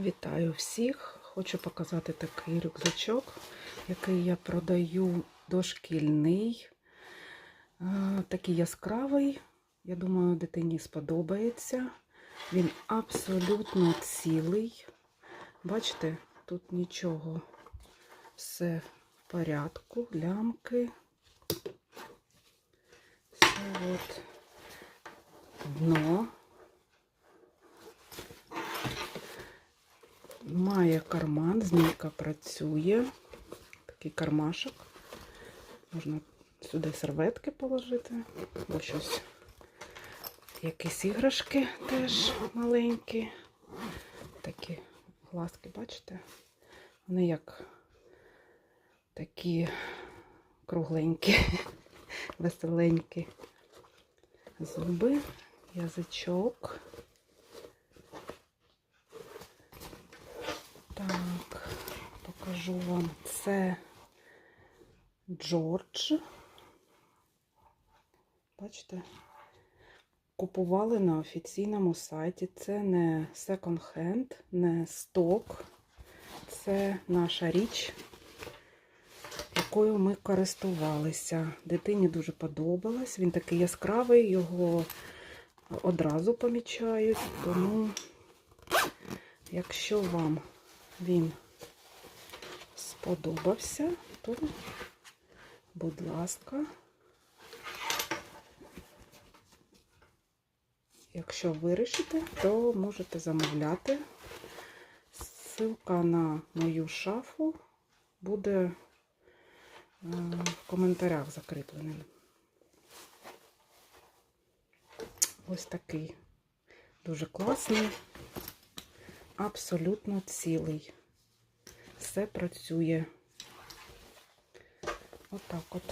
Вітаю всіх! Хочу показати такий рюкзачок, який я продаю дошкільний. Е, Такий яскравий. Я думаю, дитині сподобається. Він абсолютно цілий. Бачите, тут нічого. Все в порядку, лямки. Все от дно. Має карман, змійка працює. Такий кармашок. Можна сюди серветки положити, або щось. Якісь іграшки теж маленькі. Такі глазки, бачите? Вони як такі кругленькі, веселенькі. Зуби, язичок. Так, покажу вам. Це Джордж. Бачите? Купували на офіційному сайті. Це не секонд-хенд, не сток. Це наша річ, якою ми користувалися. Дитині дуже подобалось. Він такий яскравий, його одразу помічають. Тому, якщо вам він сподобався, то, будь ласка, якщо вирішите, то можете замовляти. Ссылка на мою шафу буде е, в коментарях закріпленим. Ось такий дуже класний абсолютно цілий. Все працює. Отак от.